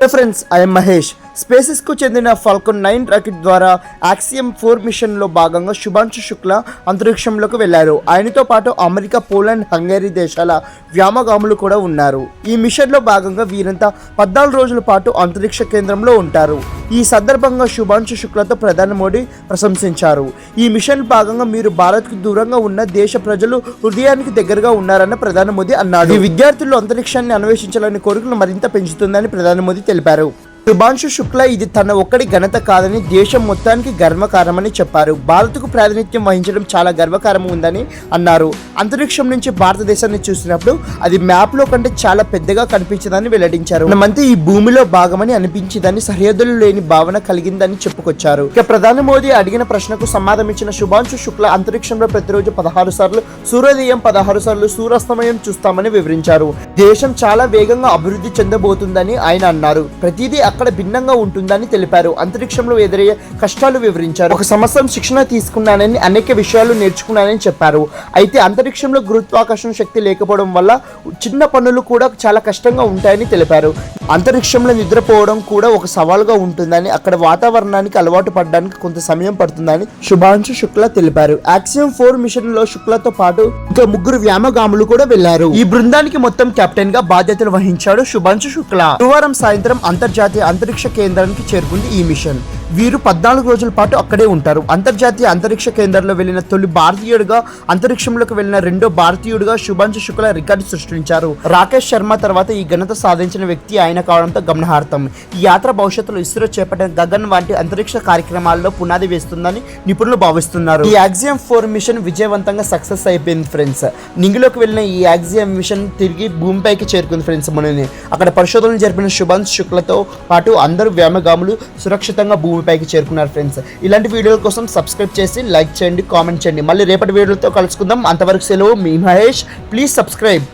Friends I'm Mahesh SpaceX స్పేసెస్కు చెందిన Falcon nine rocket ద్వారా యాక్సియం ఫోర్ మిషన్లో భాగంగా శుభాంశు శుక్ల అంతరిక్షంలోకి వెళ్ళారు ఆయనతో పాటు అమెరికా పోలాండ్ హంగరీ దేశాల వ్యామగాములు కూడా ఉన్నారు. ఈ మిషన్లో భాగంగా వీరంతా పద్నాలుగు రోజుల పాటు అంతరిక్ష కేంద్రంలో ఉంటారు. ఈ సందర్భంగా శుభాంశు శుక్లతో ప్రధాని మోడీ ప్రశంసించారు. ఈ మిషన్ భాగంగా మీరు భారత్కు దూరంగా ఉన్న దేశ ప్రజలు హృదయానికి దగ్గరగా ఉన్నారని ప్రధాని మోదీ అన్నారు. ఈ విద్యార్థులు అంతరిక్షాన్ని అన్వేషించాలని కోరికలు మరింత పెంచుతుందని ప్రధాని మోదీ తెలిపారు. శుభాంశు శుక్ల ఇది తన ఒక్కడి ఘనత కాదని దేశం మొత్తానికి గర్వకారమని చెప్పారు. భారత్కు ప్రాతినిధ్యం వహించడం చాలా గర్వకారం ఉందని అన్నారు. అంతరిక్షం నుంచి భారతదేశాన్ని చూసినప్పుడు అది మ్యాప్లో కంటే చాలా పెద్దగా కనిపించదని వెల్లడించారు. మనమంతా ఈ భూమిలో భాగమని అనిపించిందని సరిహద్దులు లేని భావన కలిగిందని చెప్పుకొచ్చారు. ఇక ప్రధాని మోదీ అడిగిన ప్రశ్నకు సమాధానమిచ్చిన శుభాంశు శుక్ల అంతరిక్షంలో ప్రతిరోజు పదహారు సార్లు సూర్యోదయం పదహారు సార్లు సూర్యాస్తమయం చూస్తామని వివరించారు. దేశం చాలా వేగంగా అభివృద్ధి చెందబోతుందని ఆయన అన్నారు. ప్రతిదీ అక్కడ భిన్నంగా ఉంటుందని తెలిపారు. అంతరిక్షంలో ఎదురయ్యే కష్టాలు వివరించారు. ఒక సంవత్సరం శిక్షణ తీసుకున్నానని అనేక విషయాలు నేర్చుకున్నానని చెప్పారు. అయితే అంతరిక్షంలో గురుత్వాకర్షణ శక్తి లేకపోవడం వల్ల చిన్న పనులు కూడా చాలా కష్టంగా ఉంటాయని తెలిపారు. అంతరిక్షంలో నిద్రపోవడం కూడా ఒక సవాల్గా ఉంటుందని అక్కడ వాతావరణానికి అలవాటు పడడానికి కొంత సమయం పడుతుందని శుభాంశు శుక్ల తెలిపారు. యాక్సియం ఫోర్ మిషన్లో శుక్లతో పాటు ఇంకా ముగ్గురు వ్యామగాములు కూడా వెళ్ళారు ఈ బృందానికి మొత్తం కెప్టెన్గా బాధ్యతలు వహించాడు శుభాంశు శుక్లా. గురువారం సాయంత్రం అంతర్జాతీయ అంతరిక్ష కేంద్రానికి చేరుకుంది ఈ మిషన్. వీరు పద్నాలుగు రోజుల పాటు అక్కడే ఉంటారు. అంతర్జాతీయ అంతరిక్ష కేంద్రంలో వెళ్ళిన తొలి భారతీయుడిగా అంతరిక్షంలోకి వెళ్ళిన రెండో భారతీయుడిగా శుభాంశు శుక్ల రికార్డు సృష్టించారు. రాకేష్ శర్మ తర్వాత ఈ ఘనత సాధించిన వ్యక్తి ఆయన కావడంతో గమనార్హం. ఈ యాత్ర భవిష్యత్తులో ఇస్రో చేపట్టిన గగన్ వంటి అంతరిక్ష కార్యక్రమాల్లో పునాది వేస్తుందని నిపుణులు భావిస్తున్నారు. ఈ యాక్సియం ఫోర్ మిషన్ విజయవంతంగా సక్సెస్ అయిపోయింది ఫ్రెండ్స్. నింగిలోకి వెళ్ళిన ఈ యాక్సియం మిషన్ తిరిగి భూమిపైకి చేరుకుంది ఫ్రెండ్స్ మనని అక్కడ పరిశోధనలు జరిపిన శుభాంశ్ శుక్లతో పాటు అందరూ వ్యామగాములు సురక్షితంగా భూమి భూమిపైకి చేరుకున్నారు ఫ్రెండ్స్. ఇలాంటి వీడియోల కోసం సబ్స్క్రైబ్ చేసి లైక్ చేయండి కామెంట్ చేయండి. మళ్ళీ రేపటి వీడియోలతో కలుసుకుందాం. అంతవరకు సెలవు మీ మహేష్. Please subscribe.